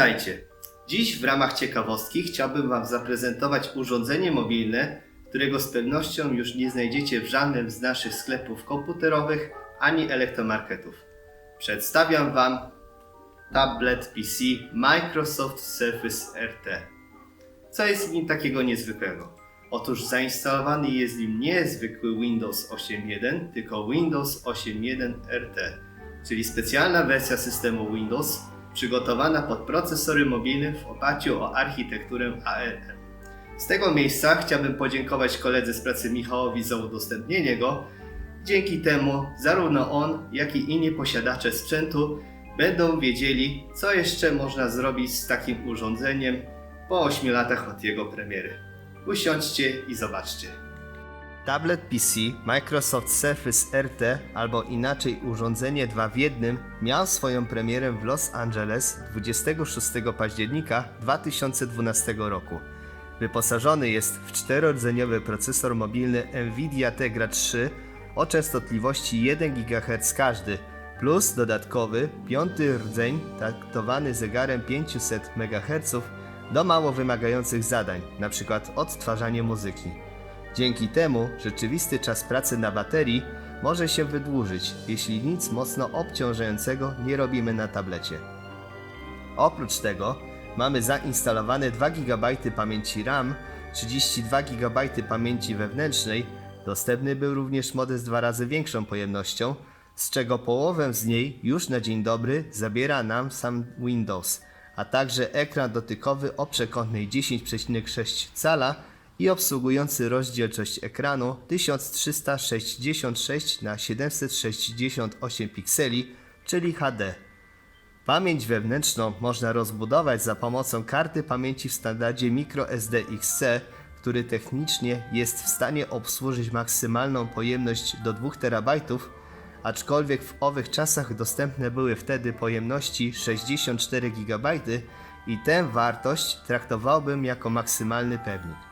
Witajcie. Dziś w ramach ciekawostki chciałbym Wam zaprezentować urządzenie mobilne, którego z pewnością już nie znajdziecie w żadnym z naszych sklepów komputerowych ani elektromarketów. Przedstawiam Wam tablet PC Microsoft Surface RT. Co jest w nim takiego niezwykłego? Otóż zainstalowany jest w nim nie zwykły Windows 8.1, tylko Windows 8.1 RT, czyli specjalna wersja systemu Windows przygotowana pod procesory mobilne w oparciu o architekturę ARM. Z tego miejsca chciałbym podziękować koledze z pracy Michałowi za udostępnienie go. Dzięki temu zarówno on, jak i inni posiadacze sprzętu będą wiedzieli, co jeszcze można zrobić z takim urządzeniem po 8 latach od jego premiery. Usiądźcie i zobaczcie. Tablet PC Microsoft Surface RT, albo inaczej urządzenie 2 w 1, miał swoją premierę w Los Angeles 26 października 2012 roku. Wyposażony jest w czterorodzeniowy procesor mobilny NVIDIA Tegra 3 o częstotliwości 1 GHz każdy, plus dodatkowy piąty rdzeń taktowany zegarem 500 MHz do mało wymagających zadań, np. odtwarzanie muzyki. Dzięki temu rzeczywisty czas pracy na baterii może się wydłużyć, jeśli nic mocno obciążającego nie robimy na tablecie. Oprócz tego mamy zainstalowane 2 GB pamięci RAM, 32 GB pamięci wewnętrznej, dostępny był również model z dwa razy większą pojemnością, z czego połowę z niej już na dzień dobry zabiera nam sam Windows, a także ekran dotykowy o przekątnej 10,6 cala i obsługujący rozdzielczość ekranu 1366 na 768 pikseli, czyli HD. Pamięć wewnętrzną można rozbudować za pomocą karty pamięci w standardzie microSD-XC, który technicznie jest w stanie obsłużyć maksymalną pojemność do 2 TB, aczkolwiek w owych czasach dostępne były wtedy pojemności 64 GB i tę wartość traktowałbym jako maksymalny pewnik.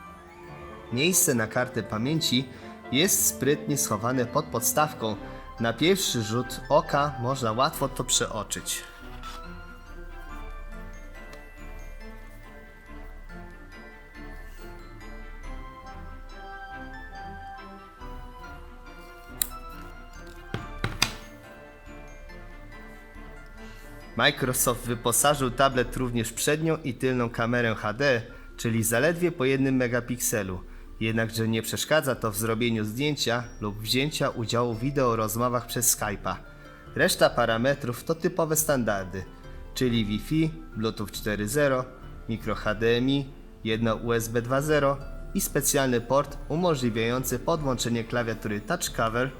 Miejsce na kartę pamięci jest sprytnie schowane pod podstawką. Na pierwszy rzut oka można łatwo to przeoczyć. Microsoft wyposażył tablet również w przednią i tylną kamerę HD, czyli zaledwie po jednym megapikselu. Jednakże nie przeszkadza to w zrobieniu zdjęcia lub wzięcia udziału w wideorozmowach przez Skype'a. Reszta parametrów to typowe standardy, czyli Wi-Fi, Bluetooth 4.0, mikro HDMI, jedno USB 2.0 i specjalny port umożliwiający podłączenie klawiatury Touch Cover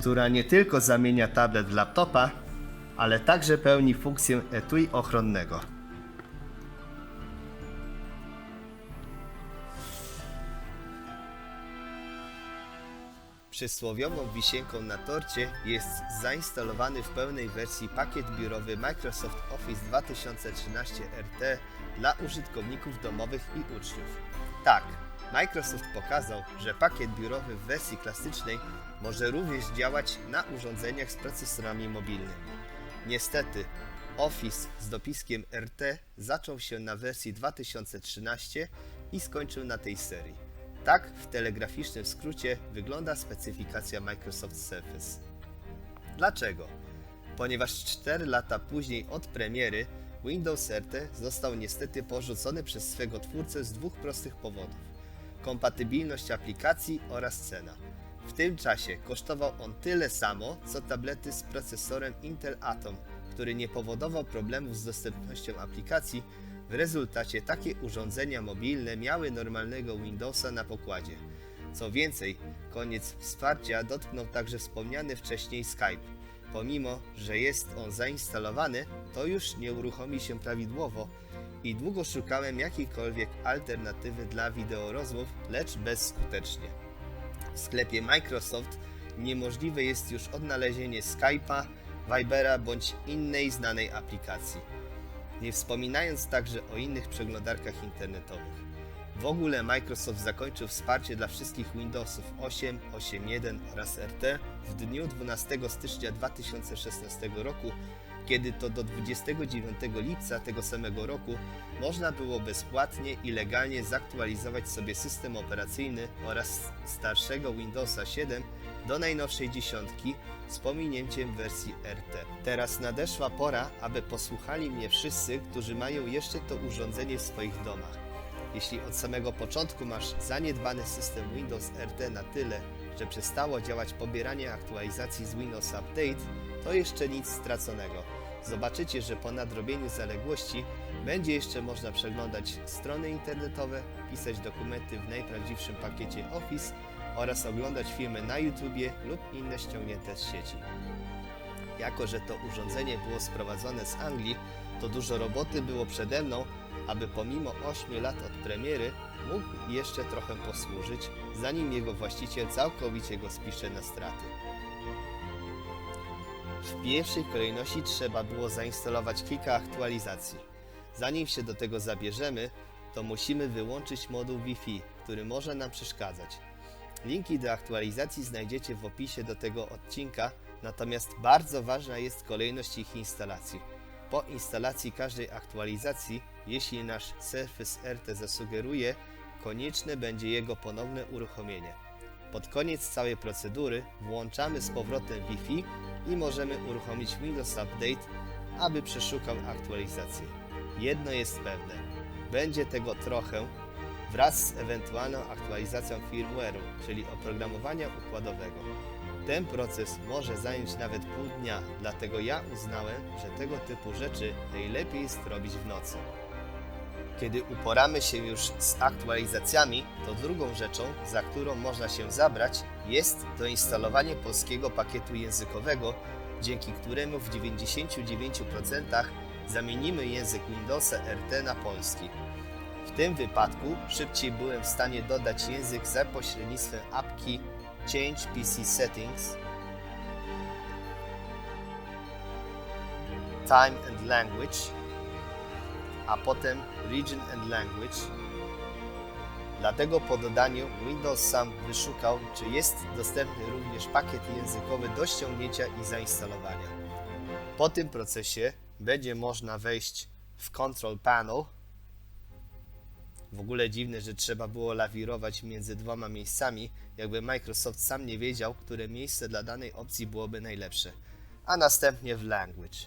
która nie tylko zamienia tablet w laptopa, ale także pełni funkcję etui ochronnego. Przysłowiową wisienką na torcie jest zainstalowany w pełnej wersji pakiet biurowy Microsoft Office 2013 RT dla użytkowników domowych i uczniów. Tak, Microsoft pokazał, że pakiet biurowy w wersji klasycznej może również działać na urządzeniach z procesorami mobilnymi. Niestety, Office z dopiskiem RT zaczął się na wersji 2013 i skończył na tej serii. Tak w telegraficznym skrócie wygląda specyfikacja Microsoft Surface. Dlaczego? Ponieważ 4 lata później od premiery Windows RT został niestety porzucony przez swego twórcę z dwóch prostych powodów kompatybilność aplikacji oraz cena. W tym czasie kosztował on tyle samo, co tablety z procesorem Intel Atom, który nie powodował problemów z dostępnością aplikacji. W rezultacie takie urządzenia mobilne miały normalnego Windowsa na pokładzie. Co więcej, koniec wsparcia dotknął także wspomniany wcześniej Skype. Pomimo, że jest on zainstalowany, to już nie uruchomi się prawidłowo, i długo szukałem jakiejkolwiek alternatywy dla wideorozmów, lecz bezskutecznie. Sklepie Microsoft niemożliwe jest już odnalezienie Skype'a, Vibera bądź innej znanej aplikacji. Nie wspominając także o innych przeglądarkach internetowych. W ogóle Microsoft zakończył wsparcie dla wszystkich Windowsów 8, 8.1 oraz RT w dniu 12 stycznia 2016 roku, kiedy to do 29 lipca tego samego roku można było bezpłatnie i legalnie zaktualizować sobie system operacyjny oraz starszego Windowsa 7 do najnowszej dziesiątki z pominięciem wersji RT. Teraz nadeszła pora, aby posłuchali mnie wszyscy, którzy mają jeszcze to urządzenie w swoich domach. Jeśli od samego początku masz zaniedbany system Windows RT na tyle, że przestało działać pobieranie aktualizacji z Windows Update, to jeszcze nic straconego. Zobaczycie, że po nadrobieniu zaległości będzie jeszcze można przeglądać strony internetowe, pisać dokumenty w najprawdziwszym pakiecie Office oraz oglądać filmy na YouTubie lub inne ściągnięte z sieci. Jako, że to urządzenie było sprowadzone z Anglii, to dużo roboty było przede mną, aby pomimo 8 lat od premiery mógł jeszcze trochę posłużyć, zanim jego właściciel całkowicie go spisze na straty. W pierwszej kolejności trzeba było zainstalować kilka aktualizacji. Zanim się do tego zabierzemy, to musimy wyłączyć moduł Wi-Fi, który może nam przeszkadzać. Linki do aktualizacji znajdziecie w opisie do tego odcinka, natomiast bardzo ważna jest kolejność ich instalacji. Po instalacji każdej aktualizacji, jeśli nasz Surface RT zasugeruje, konieczne będzie jego ponowne uruchomienie. Pod koniec całej procedury włączamy z powrotem Wi-Fi i możemy uruchomić Windows Update, aby przeszukał aktualizację. Jedno jest pewne, będzie tego trochę wraz z ewentualną aktualizacją firmware'u, czyli oprogramowania układowego. Ten proces może zająć nawet pół dnia, dlatego ja uznałem, że tego typu rzeczy najlepiej jest robić w nocy. Kiedy uporamy się już z aktualizacjami, to drugą rzeczą, za którą można się zabrać, jest doinstalowanie polskiego pakietu językowego, dzięki któremu w 99% zamienimy język Windowsa RT na polski. W tym wypadku szybciej byłem w stanie dodać język za pośrednictwem apki Change PC Settings, Time and Language, a potem Region and Language. Dlatego po dodaniu Windows sam wyszukał, czy jest dostępny również pakiet językowy do ściągnięcia i zainstalowania. Po tym procesie będzie można wejść w Control Panel. W ogóle dziwne, że trzeba było lawirować między dwoma miejscami, jakby Microsoft sam nie wiedział, które miejsce dla danej opcji byłoby najlepsze. A następnie w Language.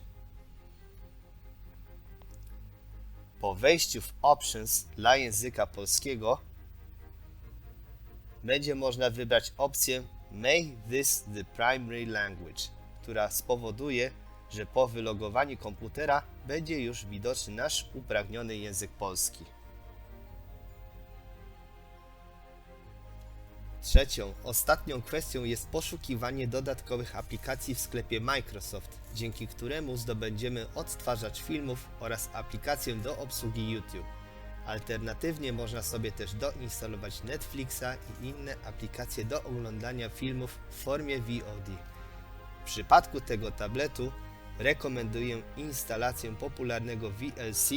Po wejściu w Options dla języka polskiego będzie można wybrać opcję Make this the primary language, która spowoduje, że po wylogowaniu komputera będzie już widoczny nasz upragniony język polski. Trzecią, ostatnią kwestią jest poszukiwanie dodatkowych aplikacji w sklepie Microsoft, dzięki któremu zdobędziemy odtwarzacz filmów oraz aplikację do obsługi YouTube. Alternatywnie można sobie też doinstalować Netflixa i inne aplikacje do oglądania filmów w formie VOD. W przypadku tego tabletu rekomenduję instalację popularnego VLC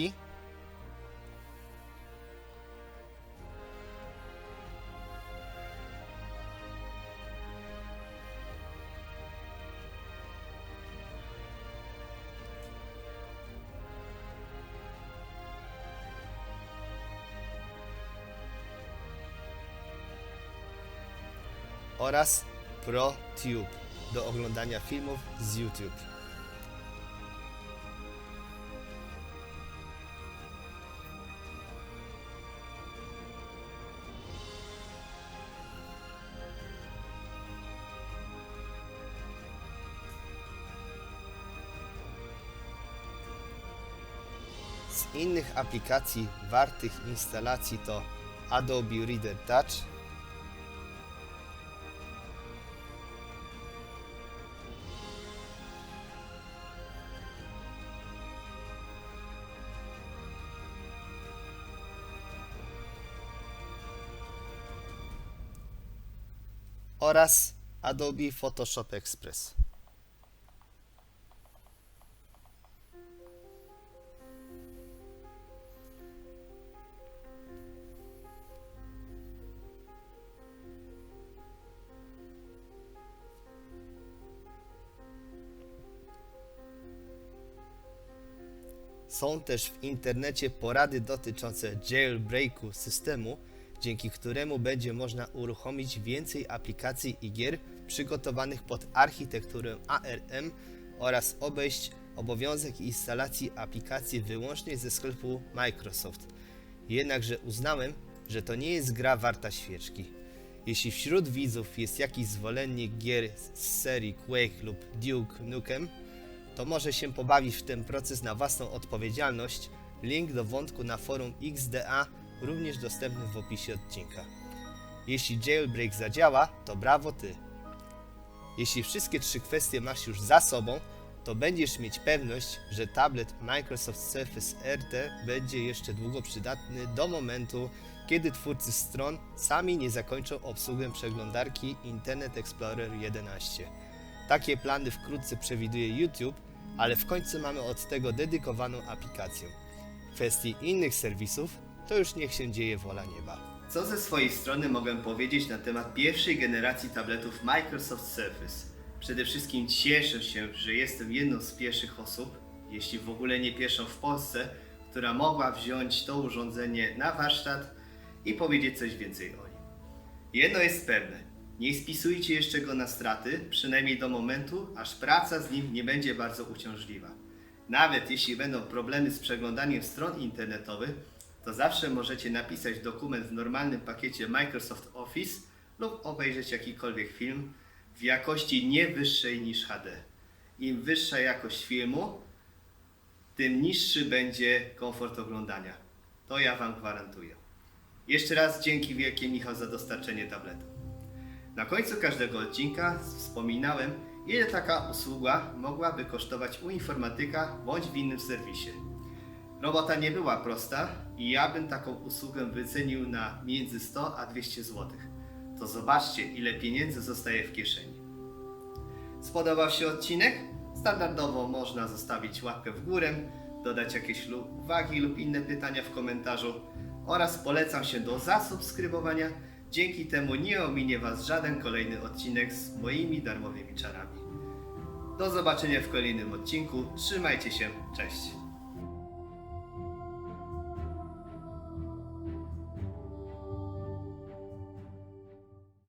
oraz ProTube do oglądania filmów z YouTube. Z innych aplikacji wartych instalacji to Adobe Reader Touch, oraz Adobe Photoshop Express. Są też w internecie porady dotyczące jailbreaku systemu, dzięki któremu będzie można uruchomić więcej aplikacji i gier przygotowanych pod architekturę ARM oraz obejść obowiązek instalacji aplikacji wyłącznie ze sklepu Microsoft. Jednakże uznałem, że to nie jest gra warta świeczki. Jeśli wśród widzów jest jakiś zwolennik gier z serii Quake lub Duke Nukem, to może się pobawić w ten proces na własną odpowiedzialność. Link do wątku na forum XDA również dostępny w opisie odcinka. Jeśli jailbreak zadziała, to brawo ty. Jeśli wszystkie trzy kwestie masz już za sobą, to będziesz mieć pewność, że tablet Microsoft Surface RT będzie jeszcze długo przydatny do momentu, kiedy twórcy stron sami nie zakończą obsługę przeglądarki Internet Explorer 11. Takie plany wkrótce przewiduje YouTube, ale w końcu mamy od tego dedykowaną aplikację. W kwestii innych serwisów to już niech się dzieje wola nieba. Co ze swojej strony mogę powiedzieć na temat pierwszej generacji tabletów Microsoft Surface? Przede wszystkim cieszę się, że jestem jedną z pierwszych osób, jeśli w ogóle nie pierwszą w Polsce, która mogła wziąć to urządzenie na warsztat i powiedzieć coś więcej o nim. Jedno jest pewne, nie spisujcie jeszcze go na straty, przynajmniej do momentu, aż praca z nim nie będzie bardzo uciążliwa. Nawet jeśli będą problemy z przeglądaniem stron internetowych, to zawsze możecie napisać dokument w normalnym pakiecie Microsoft Office lub obejrzeć jakikolwiek film w jakości nie wyższej niż HD. Im wyższa jakość filmu, tym niższy będzie komfort oglądania. To ja Wam gwarantuję. Jeszcze raz dzięki wielkie Michał za dostarczenie tabletu. Na końcu każdego odcinka wspominałem, ile taka usługa mogłaby kosztować u informatyka bądź w innym serwisie. Robota nie była prosta i ja bym taką usługę wycenił na między 100 a 200 zł. To zobaczcie, ile pieniędzy zostaje w kieszeni. Spodobał się odcinek? Standardowo można zostawić łapkę w górę, dodać jakieś uwagi lub inne pytania w komentarzu oraz polecam się do zasubskrybowania. Dzięki temu nie ominie Was żaden kolejny odcinek z moimi darmowymi czarami. Do zobaczenia w kolejnym odcinku. Trzymajcie się. Cześć.